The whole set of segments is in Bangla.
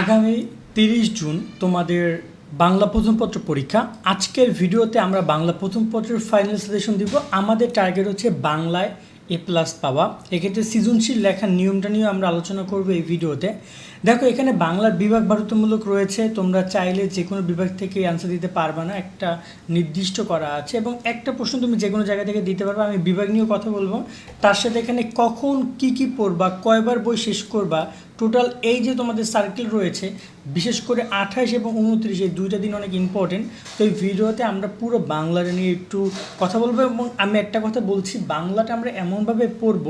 আগামী তিরিশ জুন তোমাদের বাংলা প্রথম পত্র পরীক্ষা। আজকের ভিডিওতে আমরা বাংলা প্রথম পত্রের ফাইনাল সাজেশন দিব। আমাদের টার্গেট হচ্ছে বাংলায় এ প্লাস পাওয়া। এক্ষেত্রে সৃজনশীল লেখার নিয়মটা নিয়ে আমরা আলোচনা করব এই ভিডিওতে। দেখো, এখানে বাংলার বিভাগ বাধ্যতামূলক রয়েছে। তোমরা চাইলে যে কোনো বিভাগ থেকে অ্যান্সার দিতে পারবে না। একটা নির্দিষ্ট করা আছে এবং একটা প্রশ্ন তুমি যে কোনো জায়গা থেকে দিতে পারবে। আমি বিভাগ নিয়েও কথা বলব। তার সাথে এখানে কখন কি কি পড়বা, কয়বার বই শেষ করবা টোটাল এই যে তোমাদের সার্কেল রয়েছে, বিশেষ করে আঠাশ এবং উনত্রিশ, এই দুইটা দিন অনেক ইম্পর্টেন্ট তো এই ভিডিওতে আমরা পুরো বাংলাটা নিয়ে একটু কথা বলব এবং আমি একটা কথা বলছি, বাংলাটা আমরা এমনভাবে পড়ব,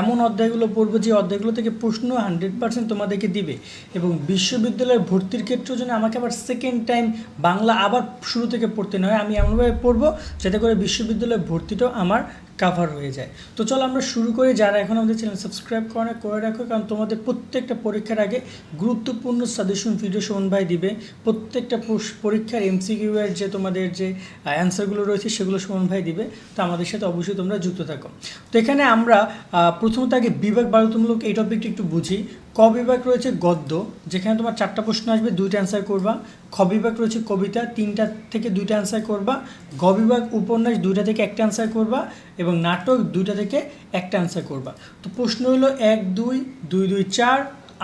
এমন অধ্যায়গুলো পড়ব যে অধ্যায়গুলো থেকে প্রশ্ন হান্ড্রেড পার্সেন্ট তোমাদেরকে দিবে। এবং বিশ্ববিদ্যালয়ের ভর্তির ক্ষেত্রেও যেন আমাকে আবার সেকেন্ড টাইম বাংলা আবার শুরু থেকে পড়তে নয় আমি এমনভাবে পড়ব যাতে করে বিশ্ববিদ্যালয়ের ভর্তিটাও আমার কাভার হয়ে যায়। তো চলো আমরা শুরু করি, যারা এখন আমাদের চ্যানেল সাবস্ক্রাইব করে করে রাখো, কারণ তোমাদের প্রত্যেকটা পরীক্ষার আগে গুরুত্বপূর্ণ সাজেশন ভিডিও শোন ভাই দিবে। প্রত্যেকটা পরীক্ষার এমসিকিউ এর যে তোমাদের যে অ্যান্সারগুলো রয়েছে সেগুলো শোন ভাই দিবে। তো আমাদের সাথে অবশ্যই তোমরা যুক্ত থাকো। তো এখানে আমরা প্রথমত আগে বিভাগ বাধ্যতামূলক এই টপিকটা একটু বুঝি। ক বিভাগ রয়েছে গদ্য, যেখানে তোমার চারটা প্রশ্ন আসবে, দুইটা অ্যান্সার করবা। খ বিভাগ রয়েছে কবিতা, তিনটা থেকে দুইটা অ্যান্সার করবা। গ বিভাগ উপন্যাস, দুইটা থেকে একটা অ্যান্সার করবা এবং নাটক, দুইটা থেকে একটা অ্যান্সার করবা। তো প্রশ্ন হলো এক, দুই দুই দুই, চার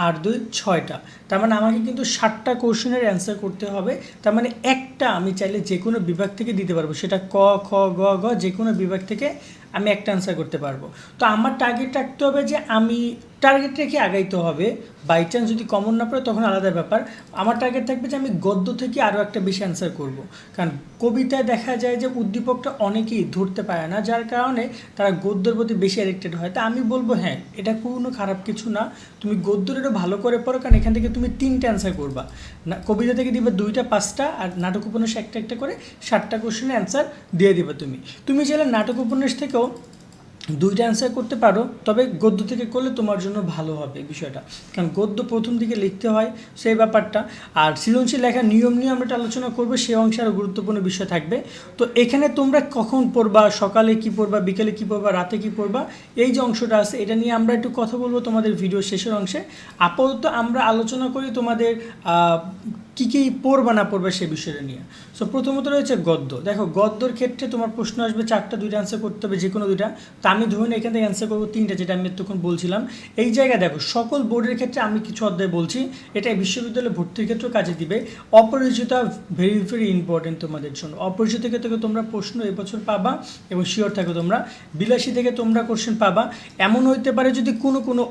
আর দুই, ছয়টা। তার মানে আমাকে কিন্তু ষাটটা কোশ্চেনের অ্যান্সার করতে হবে। তার মানে একটা আমি চাইলে যে কোনো বিভাগ থেকে দিতে পারব। সেটা ক, খ, গ গ, যে কোনো বিভাগ থেকে আমি একটা অ্যান্সার করতে পারব। তো আমার টার্গেট রাখতে হবে যে আমি টার্গেট রেখে আগাইতে হবে? বাই চান্স যদি কমন না পড়ে, তখন আলাদা ব্যাপার। আমার টার্গেট থাকবে যে আমি গদ্য থেকে আরও একটা বেশি অ্যান্সার করব। কারণ কবিতায় দেখা যায় যে উদ্দীপকটা অনেকেই ধরতে পারে না, যার কারণে তারা গদ্যের প্রতি বেশি অ্যাডিক্টেড হয়। তা আমি বলব হ্যাঁ এটা কোনো খারাপ কিছু না। তুমি গদ্যটা ভালো করে পড়ো, কারণ এখান থেকে তুমি তিনটা অ্যান্সার করবা। না, কবিতা থেকে দিবে দুইটা, পাঁচটা, আর নাটক উপন্যাস একটা একটা করে ষাটটা কোশ্চেনের অ্যান্সার দিয়ে দিবে তুমি। তুমি চাইলে নাটক উপন্যাস থেকেও দুইটা অ্যান্সার করতে পারো, তবে গদ্য থেকে করলে তোমার জন্য ভালো হবে বিষয়টা। কারণ গদ্য প্রথম দিকে লিখতে হয় সেই ব্যাপারটা, আর সৃজনশীল লেখার নিয়ম নিয়ে আমরা আলোচনা করব, সে অংশে আরও গুরুত্বপূর্ণ বিষয় থাকবে। তো এখানে তোমরা কখন পড়বা, সকালে কি পড়বা, বিকেলে কি পড়বা, রাতে কি পড়বা, এই যে অংশটা আছে, এটা নিয়ে আমরা একটু কথা বলব তোমাদের ভিডিও শেষের অংশে। আপাতত আমরা আলোচনা করি তোমাদের কী কী পড়বা না পড়বে সে বিষয়টা নিয়ে। সো প্রথমত রয়েছে গদ্য। দেখো, গদ্যর ক্ষেত্রে তোমার প্রশ্ন আসবে, চারটা, দুইটা অ্যান্সার করতে হবে যে কোনো দুইটা। তা আমি ধরুন এখান থেকে অ্যান্সার করব তিনটা, যেটা আমি তখন বলছিলাম। এই জায়গায় দেখো, সকল বোর্ডের ক্ষেত্রে আমি কিছু অধ্যায় বলছি। এটা বিশ্ববিদ্যালয়ে ভর্তির ক্ষেত্রেও কাজে দিবে। অপরিচিতা ভেরি ভেরি ইম্পর্টেন্ট তোমাদের জন্য। অপরিচিত থেকে তোমরা প্রশ্ন এবছর পাবা এবং শিওর থাকো তোমরা। বিলাসী থেকে তোমরা কোশ্চেন পাবা। এমন হইতে পারে যদি কোনো কোনো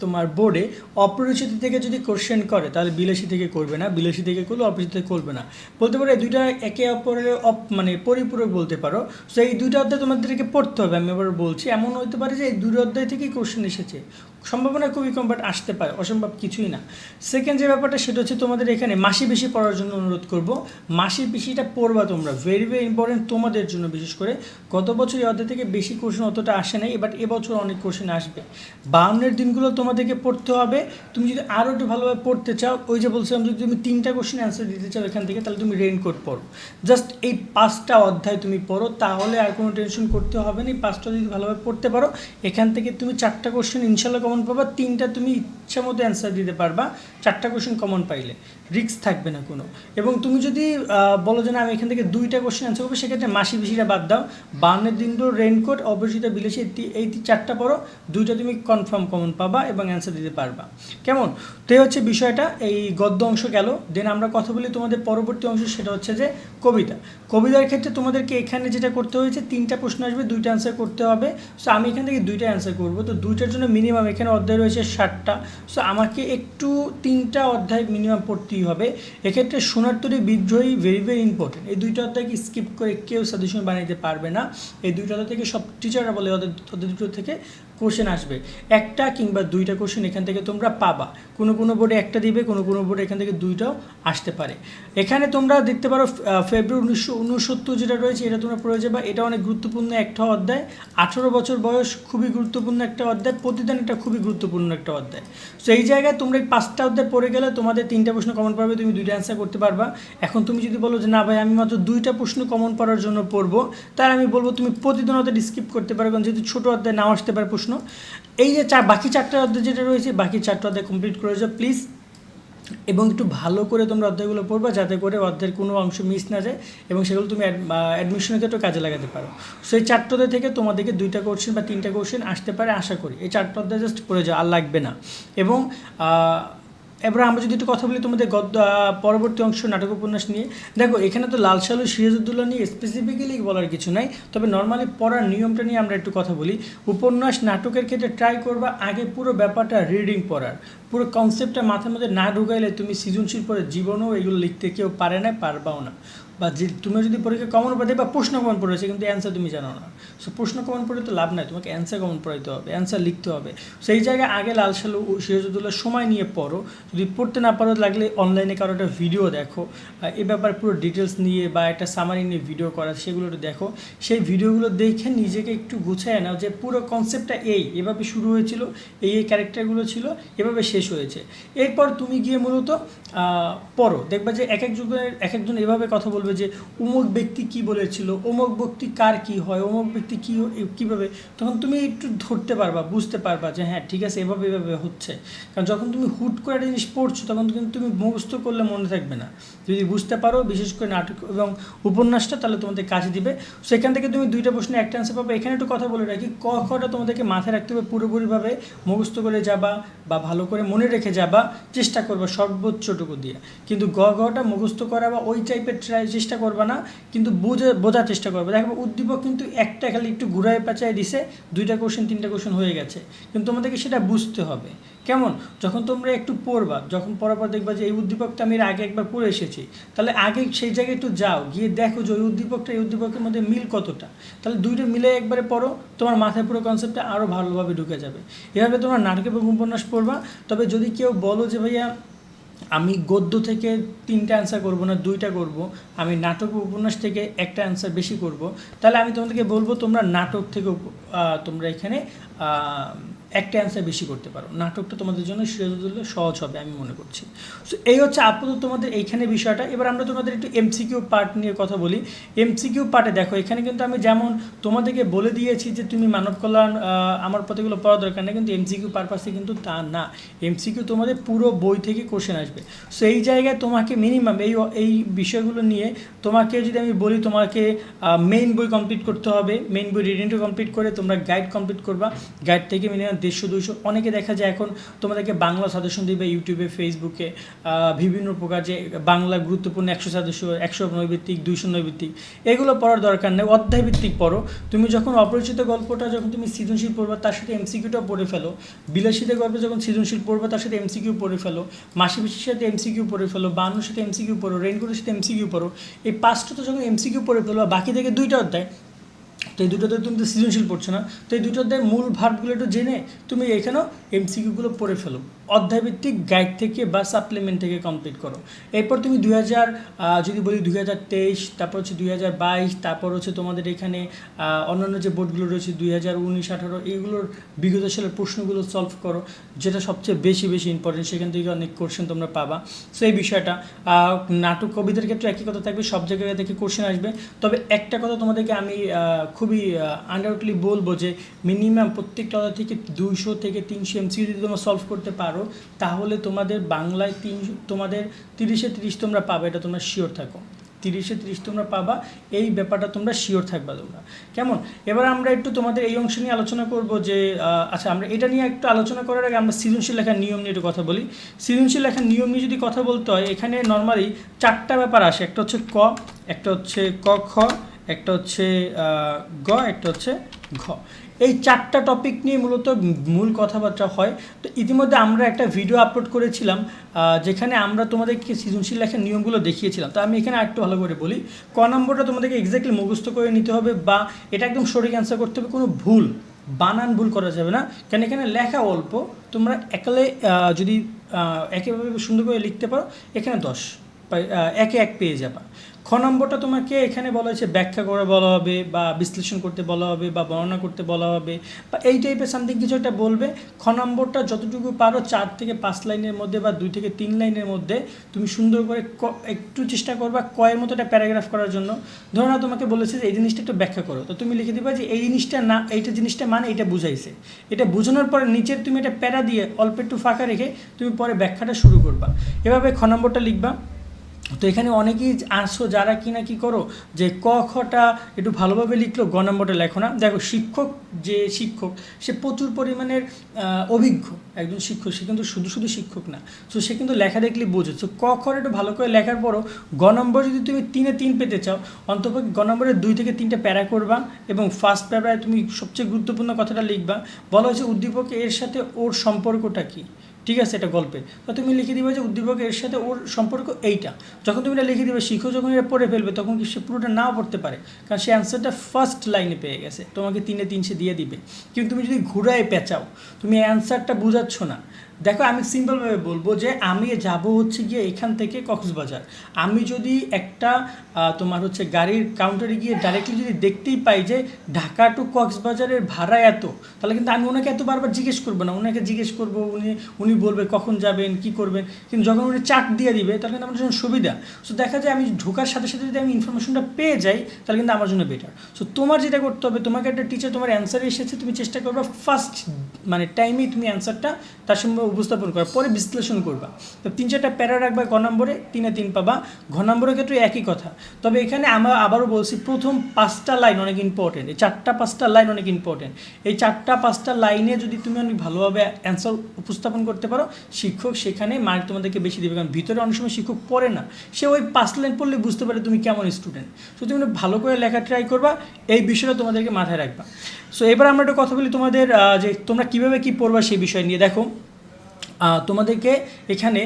তোমার বোর্ডে অপরিচিত থেকে যদি কোশ্চেন করে, তাহলে বিলাসী থেকে করবে না। বিলাসী থেকে করলে অপরিচিত থেকে করবে না। বলতে পারো, এই দুইটা একে অপরের অপ মানে পরিপূরক বলতে পারো। সো এই দুইটা অধ্যায় তোমাদেরকে পড়তে হবে, আমি এবার বলছি। এমন হতে পারে যে এই দুটো অধ্যায় থেকেই কোশ্চেন এসেছে। সম্ভাবনা খুবই কম বাট আসতে পারে, অসম্ভব কিছুই না। সেকেন্ড যে ব্যাপারটা, সেটা হচ্ছে তোমাদের এখানে মাসি বেশি পড়ার জন্য অনুরোধ করব। মাসি বেশিটা পড়বা তোমরা ভেরি ভেরি ইম্পর্টেন্ট তোমাদের জন্য, বিশেষ করে। গত বছর এই অধ্যায় থেকে বেশি কোশ্চেন অতটা আসে নাই বাট এবছর অনেক কোশ্চেন আসবে। বাউন্নের দিনগুলো তোমাদেরকে পড়তে হবে। তুমি যদি আরও একটু ভালোভাবে পড়তে চাও, ওই যে বলছিলাম, যদি তুমি তিনটা কোশ্চেন অ্যান্সার দিতে চাও এখান থেকে, তাহলে তুমি রেইনকোট পড়ো। জাস্ট এই পাঁচটা অধ্যায় তুমি পড়ো, তাহলে আর কোনো টেনশন করতে হবে না। এই পাঁচটা যদি ভালোভাবে পড়তে পারো, এখান থেকে তুমি চারটা কোশ্চেন ইনশাল্লাহ কমন পাবা তিনটা তুমি ইচ্ছা মতো অ্যান্সার দিতে পারবা চারটা কোশ্চেন কমন পাইলে। রিস্ক থাকবে না কোনো। এবং তুমি যদি বলো যে না, আমি এখান থেকে দুইটা কোশ্চেন অ্যান্সার করব, সেক্ষেত্রে মাসি বেশিটা বাদ দাও। বাউন্নের দিনগুলো রেইনকোট অপরিচিত বিলেসি এই তি- চারটা পড়ো, দুইটা তুমি কনফার্ম কমন পাবা এবং অ্যান্সার দিতে পারবা। কেমন? তো হচ্ছে বিষয়টা, এই গদ্য অংশ গেল। দেন আমরা কথা বলি তোমাদের পরবর্তী অংশ, সেটা হচ্ছে যে কবিতা। কবিতার ক্ষেত্রে তোমাদেরকে এখানে যেটা করতে হয়েছে, তিনটা প্রশ্ন আসবে, দুইটা অ্যান্সার করতে হবে। সো আমি এখান থেকে দুইটা অ্যান্সার করব। তো দুইটার জন্য মিনিমাম এখানে অধ্যায় রয়েছে ষাটটা। সো আমাকে একটু তিনটা অধ্যায় মিনিমাম পড়তেই হবে? এক্ষেত্রে সোনার তরী বিদ্রোহী ভেরি ভেরি ইম্পর্টেন্ট এই দুইটা থেকে স্কিপ করে কেউ সাজেশন বানাইতে পারবে না? এই দুইটা থেকে সব টিচাররা বলে ওদের ওদের দুটো থেকে কোশ্চেন আসবে। একটা কিংবা দুইটা কোশ্চেন এখান থেকে তোমরা পাবা। কোনো কোনো বোর্ডে একটা দিবে, কোনো কোনো বোর্ডে এখান থেকে দুইটাও আসতে পারে। এখানে তোমরা দেখতে পারো ফেব্রুয়ারি উনিশশো উনসত্তর যেটা রয়েছে, এটা তোমরা পড়ে যাবা। এটা অনেক গুরুত্বপূর্ণ একটা অধ্যায়। আঠেরো বছর বয়স, খুবই গুরুত্বপূর্ণ একটা অধ্যায়। প্রতিদান এটা খুবই গুরুত্বপূর্ণ একটা অধ্যায়। সো এই জায়গায় তোমরা এই পাঁচটা অধ্যায় পড়ে গেলে তোমাদের তিনটা প্রশ্ন কমন পাবে, তুমি দুইটা অ্যান্সার করতে পারবা। এখন তুমি যদি বলো যে, না ভাই, আমি মাত্র দুইটা প্রশ্ন কমন পড়ার জন্য পড়ব, তাহলে আমি বলব তুমি প্রতিদিন অধ্যায় স্কিপ করতে পারো। কারণ যেহেতু ছোটো অধ্যায়, নাও আসতে পারে প্রশ্ন এই যে চার, বাকি চারটা অধ্যায় যেটা রয়েছে, বাকি চারটা অধ্যায় কমপ্লিট করে যাও প্লিজ এবং একটু ভালো করে তোমরা অধ্যায়গুলো পড়বা, যাতে করে অর্ধের কোনো অংশ মিস না যায়, এবং সেগুলো তুমি অ্যাডমিশনের ক্ষেত্রে কাজে লাগাতে পারো। সেই চারটা অধ্যায় থেকে তোমাদেরকে দুইটা কোশ্চেন বা তিনটা কোশ্চেন আসতে পারে, আশা করি। এই চারটা অধ্যায় জাস্ট পড়ে যাও, আর লাগবে না। এবং এবার আমরা যদি একটু কথা বলি তোমাদের গদ্য পরবর্তী অংশ নাটক উপন্যাস নিয়ে। দেখো, এখানে তো লাল সালু সিরাজউদ্দৌলা নিয়ে স্পেসিফিক্যালি বলার কিছু নাই, তবে নর্মালি পড়ার নিয়মটা নিয়ে আমরা একটু কথা বলি। উপন্যাস নাটকের ক্ষেত্রে ট্রাই করবা, আগে পুরো ব্যাপারটা রিডিং পড়ার। পুরো কনসেপ্টটা মাথার মধ্যে না ঢুকাইলে তুমি সৃজনশীল পরে জীবনেও এগুলো লিখতে কেউ পারে না, পারবাও না। বা যে তুমি যদি পরীক্ষা কমন পড়ে বা প্রশ্ন কমন পড়েছে কিন্তু অ্যান্সার তুমি জানো না। সো প্রশ্ন কমন পড়ে তো লাভ নাই, তোমাকে অ্যান্সার কমন পড়াইতে হবে অ্যান্সার লিখতে হবে। সেই জায়গায় আগে লাল সালু সিরাজুদ্দৌলার সময় নিয়ে পড়ো। যদি পড়তে না পারো, লাগলে অনলাইনে কারও একটা ভিডিও দেখো। এ ব্যাপারে পুরো ডিটেলস নিয়ে বা একটা সামারি নিয়ে ভিডিও করা, সেগুলো একটু দেখো। সেই ভিডিওগুলো দেখে নিজেকে একটু গুছিয়ে নাও যে পুরো কনসেপ্টটা এই, এভাবে শুরু হয়েছিল, এই এই ক্যারেক্টারগুলো ছিল, এভাবে শেষ হয়েছে। এরপর তুমি গিয়ে মূলত পড়ো। দেখবা যে এক এক যুগের, এক একজন এভাবে কথা বলবে যে অমুক ব্যক্তি কি বলেছিল অমুক ব্যক্তি কার কি হয় অমুক ব্যক্তি কি কীভাবে, তখন তুমি একটু ধরতে পারবা, বুঝতে পারবা যে হ্যাঁ ঠিক আছে, এভাবে এভাবে হচ্ছে। কারণ যখন তুমি হুট করে একটা জিনিস পড়ছো, তখন কিন্তু তুমি মুখস্থ করলে মনে থাকবে না। যদি বুঝতে পারো, বিশেষ করে নাটক এবং উপন্যাসটা, তাহলে তোমাদের কাজে দিবে। সেখান থেকে তুমি দুইটা প্রশ্নে, একটা অ্যান্সার পাবে। এখানে একটু কথা বলে রাখি, ক খটা তোমাদেরকে মাথায় রাখতে হবে, পুরোপুরিভাবে মুখস্থ করে যাবা বা ভালো করে মনে রেখে যাবা, চেষ্টা করবা সর্বোচ্চটুকু দিয়ে। কিন্তু গ ঘটা মুখস্থ করা বা ওই টাইপের ট্রাই চেষ্টা করবে না, কিন্তু বুঝে, বোঝার চেষ্টা করবে। দেখো, উদ্দীপক কিন্তু একটা খালি একটু ঘুরায় পেঁচায় দিছে, দুইটা কোশ্চেন তিনটা কোশ্চেন হয়ে গেছে। কিন্তু তোমাদেরকে সেটা বুঝতে হবে। কেমন? যখন তোমরা একটু পড়বা, যখন পড়ার পর দেখবা যে এই উদ্দীপকটা আমি আগে একবার পড়ে এসেছি, তাহলে আগে সেই জায়গায় একটু যাও, গিয়ে দেখো যে ওই উদ্দীপকটা, এই উদ্দীপকের মধ্যে মিল কতটা। তাহলে দুইটা মিলে একবারে পড়ো, তোমার মাথায় পুরো কনসেপ্টটা আরও ভালোভাবে ঢুকে যাবে। এভাবে তোমরা নাটক উপন্যাস পড়বা, তবে যদি কেউ বলো যে ভাইয়া আমি গদ্য থেকে তিনটা অ্যান্সার করব না, দুইটা করব। আমি নাটক উপন্যাস থেকে একটা অ্যান্সার বেশি করব। তাহলে আমি তোমাদেরকে বলব তোমরা নাটক থেকে তোমরা এখানে একটা অ্যান্সার বেশি করতে পারো। নাটকটা তোমাদের জন্য সিরাজুদ্দৌলা সহজ হবে আমি মনে করছি। সো এই হচ্ছে আপাতত তোমাদের এইখানে বিষয়টা। এবার আমরা তোমাদের একটু এমসিকিউ পার্ট নিয়ে কথা বলি। এমসিকিউ পার্টে দেখো, এখানে কিন্তু আমি যেমন তোমাদেরকে বলে দিয়েছি যে তুমি মানব কল্যাণ আমার প্রতিগুলো পড়া দরকার নেই, কিন্তু এমসিকিউ পারপাসে কিন্তু তা না। এমসিকিউ তোমাদের পুরো বই থেকে কোশ্চেন আসবে। সো এই জায়গায় তোমাকে মিনিমাম এই এই বিষয়গুলো নিয়ে তোমাকে যদি আমি বলি, তোমাকে মেইন বই কমপ্লিট করতে হবে। মেইন বই রিডিংটা কমপ্লিট করে তোমরা গাইড কমপ্লিট করবা। গাইড থেকে মিনিমাম দেড়শো, দুইশো, অনেকে দেখা যায় এখন তোমাদেরকে বাংলা সাজেশন দিবে ইউটিউবে ফেসবুকে বিভিন্ন প্রকার যে বাংলা গুরুত্বপূর্ণ একশো সদস্য একশো নৈভিত্তিক দুইশো নৈভিত্তিক এগুলো পড়ার দরকার নেই, অধ্যায় ভিত্তিক পড়ো। তুমি যখন অপরিচিত গল্পটা যখন তুমি সৃজনশীল পড়বে, তার সাথে এমসিকিউটাও পড়ে ফেলো। বিলাসিতা গল্প যখন সৃজনশীল পড়বে, তার সাথে এমসিকিউ পড়ে ফেলো। মাসি পিসির সাথে এমসিকিউ পড়ে ফেলো, বানুর সাথে এমসিকিউ পড়ো, রেনকোটের সাথে এমসিকিউ পড়ো। এই পাঁচটা তো যখন এমসিকিউ পড়ে ফেলো বাকি থেকে দুইটা অধ্যায় তো এই দুটোতে তুমি তো সৃজনশীল পড়ছো না। তো এই দুটো অধ্যায় মূল ভার্বগুলো একটু জেনে তুমি এখানেও এমসিকিউগুলো পড়ে ফেলো। অধ্যায়ভিত্তিক গাইড থেকে বা সাপ্লিমেন্ট থেকে কমপ্লিট করো। এরপর তুমি দুই হাজার যদি বলি দুই হাজার তেইশ তারপর হচ্ছে দুই হাজার বাইশ তারপর হচ্ছে তোমাদের এখানে অন্যান্য যে বোর্ডগুলো রয়েছে দুই হাজার উনিশ আঠারো এইগুলোর বিগত সালের প্রশ্নগুলো সলভ করো যেটা সবচেয়ে বেশি বেশি ইম্পর্টেন্ট সেখান থেকে অনেক কোশ্চেন তোমরা পাবা। সো এই বিষয়টা নাটক কবিদের ক্ষেত্রে একই কথা থাকবে সব জায়গা থেকে কোশ্চেন আসবে। তবে একটা কথা তোমাদেরকে আমি আহ, খুবই আনডাউটলি বলব যে মিনিমাম প্রত্যেকটা অধ্যায় থেকে দুইশো থেকে তিনশো এমসিউ যদি তোমরা সলভ করতে পারো, তাহলে তোমাদের বাংলায় তিন, তোমাদের তিরিশে তিরিশ তোমরা পাবে, এটা তোমরা শিওর থাকো। তিরিশে তিরিশ তোমরা পাবা, এই ব্যাপারটা তোমরা শিওর থাকবা তোমরা। কেমন? এবার আমরা একটু তোমাদের এই অংশ নিয়ে আলোচনা করব যে আচ্ছা আমরা এটা নিয়ে একটু আলোচনা করার আগে আমরা সৃজনশীল লেখার নিয়ম নিয়ে একটু কথা বলি। সৃজনশীল লেখার নিয়ম নিয়ে যদি কথা বলতে হয়, এখানে নর্মালি চারটা ব্যাপার আসে, একটা হচ্ছে ক, একটা হচ্ছে ক, খ একটা হচ্ছে গ, একটা হচ্ছে ঘ। এই চারটা টপিক নিয়ে মূলত মূল কথাবার্তা হয়। তো ইতিমধ্যে আমরা একটা ভিডিও আপলোড করেছিলাম যেখানে আমরা তোমাদেরকে সৃজনশীল লেখার নিয়মগুলো দেখিয়েছিলাম। তো আমি এখানে আরেকটু ভালো করে বলি, ক নম্বরটা তোমাদেরকে এক্স্যাক্টলি মুখস্থ করে নিতে হবে বা এটা একদম সঠিক অ্যান্সার করতে হবে, কোনো ভুল, বানান ভুল করা যাবে না। কারণ এখানে লেখা অল্প, তোমরা একালে যদি একেভাবে সুন্দর করে লিখতে পারো, এখানে দশ একে এক পেয়ে যাবা। খ নম্বরটা তোমাকে এখানে বলা হয়েছে, ব্যাখ্যা করে বলা হবে বা বিশ্লেষণ করতে বলা হবে বা বর্ণনা করতে বলা হবে বা এই টাইপের সামথিং কিছু একটা বলবে। খ নম্বরটা যতটুকু পারো চার থেকে পাঁচ লাইনের মধ্যে বা দুই থেকে তিন লাইনের মধ্যে তুমি সুন্দর করে একটু চেষ্টা করবা কয়ের মতো একটা প্যারাগ্রাফ করার জন্য। ধরো না তোমাকে বলেছে যে এই জিনিসটা একটু ব্যাখ্যা করো। তো তুমি লিখে দিবা যে এই জিনিসটা না, এইটা জিনিসটা মানে এটা বুঝাইছে। এটা বোঝানোর পরে নিচের তুমি একটা প্যারা দিয়ে অল্প একটু ফাঁকা রেখে তুমি পরে ব্যাখ্যাটা শুরু করবা। এভাবে খ নম্বরটা লিখবা। তো এখানে অনেকেই আসো, যারা কি না কি করো, যে ক খটা একটু ভালোভাবে লিখলো, গ নম্বরটা লেখো না। দেখো, শিক্ষক যে শিক্ষক, সে প্রচুর পরিমাণের অভিজ্ঞ একজন শিক্ষক। সে কিন্তু শুধু শুধু শিক্ষক না। তো সে কিন্তু লেখা দেখলে বোঝে। তো ক খটা একটু ভালো করে লেখার পরও গ নম্বর যদি তুমি তিনে তিন পেতে চাও, অন্তপক্ষে গ নম্বরে দুই থেকে তিনটে প্যারা করবা এবং ফার্স্ট প্যারায় তুমি সবচেয়ে গুরুত্বপূর্ণ কথাটা লিখবা। বলা হয়েছে উদ্দীপক এর সাথে ওর সম্পর্কটা কী? ঠিক আছে, এটা গল্পে। তো তুমি লিখে দিবে যে উদ্দীপক এর সাথে ওর সম্পর্ক এইটা। যখন তুমি এটা লিখে দিবে, শিখো যখন এটা পড়ে ফেলবে, তখন কি সে পুরোটা নাও পড়তে পারে? কারণ সে অ্যান্সারটা ফার্স্ট লাইনে পেয়ে গেছে। তোমাকে তিনে তিন সে দিয়ে দিবে। কিন্তু তুমি যদি ঘুরায় পেঁচাও, তুমি অ্যান্সারটা বোঝাচ্ছ না দেখো, আমি সিম্পলভাবে বলব যে আমি যাব হচ্ছে গিয়ে এখান থেকে কক্সবাজার। আমি যদি একটা তোমার হচ্ছে গাড়ির কাউন্টারে গিয়ে ডাইরেক্টলি যদি দেখতেই পাই যে ঢাকা টু কক্সবাজারের ভাড়া এত, তাহলে কিন্তু আমি ওনাকে এত বারবার জিজ্ঞেস করব না। ওনাকে জিজ্ঞেস করব, উনি উনি বলবে কখন যাবেন, কি করবেন। কিন্তু যখন উনি চার্ট দিয়ে দিবে, তাহলে কিন্তু আমার জন্য সুবিধা। সো দেখা যায় আমি ঢোকার সাথে সাথে যদি আমি ইনফরমেশনটা পেয়ে যাই, তাহলে কিন্তু আমার জন্য বেটার সো তোমার যেটা করতে হবে, তোমাকে একটা টিচার তোমার অ্যান্সার এসেছে, তুমি চেষ্টা করবা ফার্স্ট মানে টাইমেই তুমি অ্যান্সারটা তার সঙ্গে উপস্থাপন করা, পরে বিশ্লেষণ করবা। তো তিন চারটা প্যারা রাখবা গ নম্বরে, তিনে তিন পাবা। ঘ নম্বরের ক্ষেত্রে একই কথা। তবে এখানে আমরা আবারও বলছি, প্রথম পাঁচটা লাইন অনেক ইম্পর্টেন্ট এই চারটা পাঁচটা লাইন অনেক ইম্পর্টেন্ট এই চারটা পাঁচটা লাইনে যদি তুমি অনেক ভালোভাবে অ্যান্সার উপস্থাপন করতে পারো, শিক্ষক সেখানে মার্ক তোমাদেরকে বেশি দেবে। কারণ ভিতরে অনেক সময় শিক্ষক পড়ে না। সে ওই পাঁচ লাইন পড়লে বুঝতে পারে তুমি কেমন স্টুডেন্ট সো তুমি ভালো করে লেখা ট্রাই করবা, এই বিষয়টা তোমাদেরকে মাথায় রাখবা। সো এবার আমরা একটা কথা বলি তোমাদের যে তোমরা কীভাবে কী পড়বা সেই বিষয় নিয়ে। দেখো তোমাদেরকে এখানে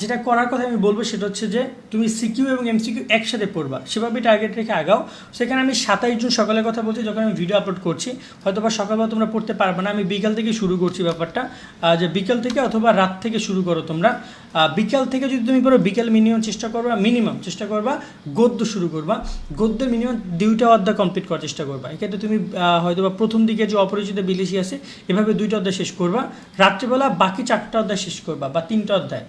যেটা করার কথা আমি বলব সেটা হচ্ছে যে, তুমি সিকিউ এবং এমসিকিউ একসাথে পড়বা। সেভাবে টার্গেট রেখে আগাও। সেখানে আমি সাতাইশ জুন সকালের কথা বলছি, যখন আমি ভিডিও আপলোড করছি। হয়তো বা সকালবেলা তোমরা পড়তে পারবে না। আমি বিকাল থেকে শুরু করছি ব্যাপারটা। যে বিকাল থেকে অথবা রাত থেকে শুরু করো তোমরা। বিকাল থেকে যদি তুমি পড়ো বিকাল মিনিমাম চেষ্টা করবা মিনিমাম চেষ্টা করবা, গদ্য শুরু করবা। গদ্যের মিনিমাম দুইটা অধ্যায় কমপ্লিট করার চেষ্টা করবা। এক্ষেত্রে তুমি হয়তো বা প্রথম দিকে যে অপরিচিত বিলিশি আছে, এভাবে দুইটা অধ্যায় শেষ করবা। রাত্রেবেলা বাকি চারটা অধ্যায় শেষ করবা, বা তিনটা অধ্যায়।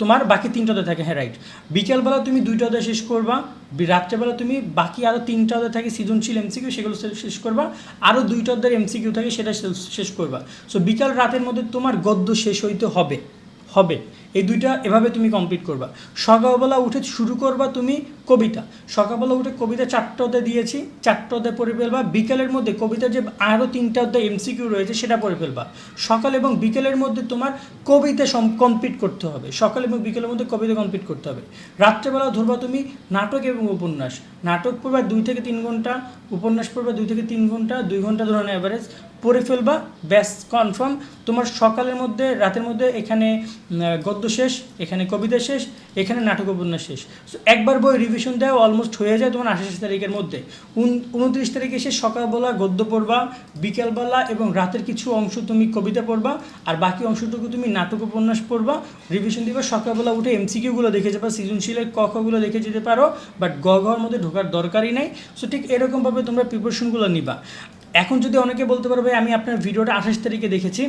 তোমার বাকি তিনটা অধ্যায় থাকে হ্যাঁ রাইট বিকেলবেলা তুমি দুইটা অধ্যায় শেষ করবা রাত্রেবেলা তুমি বাকি আরও তিনটা অধ্যায় থাকে, সৃজনশীল এমসিকিউ সেগুলো শেষ করবা। আরও দুইটা অধ্যায় এমসিকিউ থাকে, সেটা শেষ করবা। সো বিকাল রাতের মধ্যে তোমার গদ্য শেষ হইতে হবে। হবে। এই দুইটা এভাবে তুমি কমপ্লিট করবা। সকালবেলা উঠে শুরু করবা তুমি কবিতা। সকালবেলা উঠে কবিতা চারটা অধ্যায় দিয়েছি চারটা অধ্যায় পড়ে ফেলবা। বিকেলের মধ্যে কবিতার যে আরও তিনটা অধ্যায় এমসিকিউ রয়েছে সেটা পড়ে ফেলবা। সকাল এবং বিকেলের মধ্যে তোমার কবিতা কমপ্লিট করতে হবে। সকাল এবং বিকেলের মধ্যে কবিতা কমপ্লিট করতে হবে। রাত্রেবেলা ধরবা তুমি নাটক এবং উপন্যাস। নাটক পড়বা দুই থেকে তিন ঘণ্টা উপন্যাস পড়বা দুই থেকে তিন ঘণ্টা দুই ঘণ্টা ধরনের অ্যাভারেজ পড়ে ফেলবা ব্যাস কনফার্ম তোমার সকালের মধ্যে রাতের মধ্যে এখানে উম, গদ্য শেষ এখানে কবিতা শেষ এখানে নাটক উপন্যাস শেষ। So, একবার বই রিভিশন দেওয়া অলমোস্ট হয়ে যায় তোমার আঠাশ তারিখের মধ্যে। উন- উনত্রিশ তারিখে এসে সকালবেলা গদ্য পড়বা বিকেলবেলা এবং রাতের কিছু অংশ তুমি কবিতা পড়বা আর বাকি অংশটুকু তুমি নাটক উপন্যাস পড়বা রিভিশন দিবা সকালবেলা উঠে এমসিকিউগুলো দেখে যাবা সৃজনশীলের ক খগুলো দেখে যেতে পারো বাট গ ঘর মধ্যে ঢোকার দরকারই নাই। সো ঠিক এরকমভাবে তোমরা প্রিপারেশনগুলো নিবা। এখন যদি অনেকে বলতে পারবে আমি আপনার ভিডিওটা আঠাশ তারিখে দেখেছি।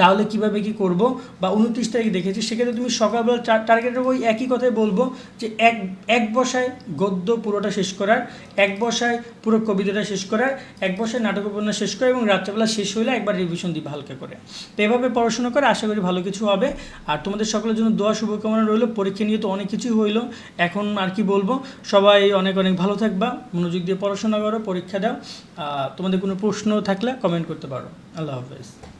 তাহলে কীভাবে কি করব? বা উনত্রিশ তারিখ দেখেছি, সেক্ষেত্রে তুমি সকালবেলা টার্গেটের ওই একই কথাই বলব যে এক এক বসায় গদ্য পুরোটা শেষ করার, এক বসায় পুরো কবিতাটা শেষ করার, এক বসায় নাটক উপন্যাস শেষ করা এবং রাত্রেবেলা শেষ হইলে একবার রিভিশন দিই হালকা করে। তো এভাবে পড়াশোনা করে আশা করি ভালো কিছু হবে। আর তোমাদের সকলের জন্য দোয়া, শুভকামনা রইল। পরীক্ষা নিয়ে তো অনেক কিছুই হইল। এখন আর কি বলব? সবাই অনেক অনেক ভালো থাকবা, মনোযোগ দিয়ে পড়াশোনা করো, পরীক্ষা দাও। তোমাদের কোনো প্রশ্ন থাকলে কমেন্ট করতে পারো। আল্লাহ হাফেজ।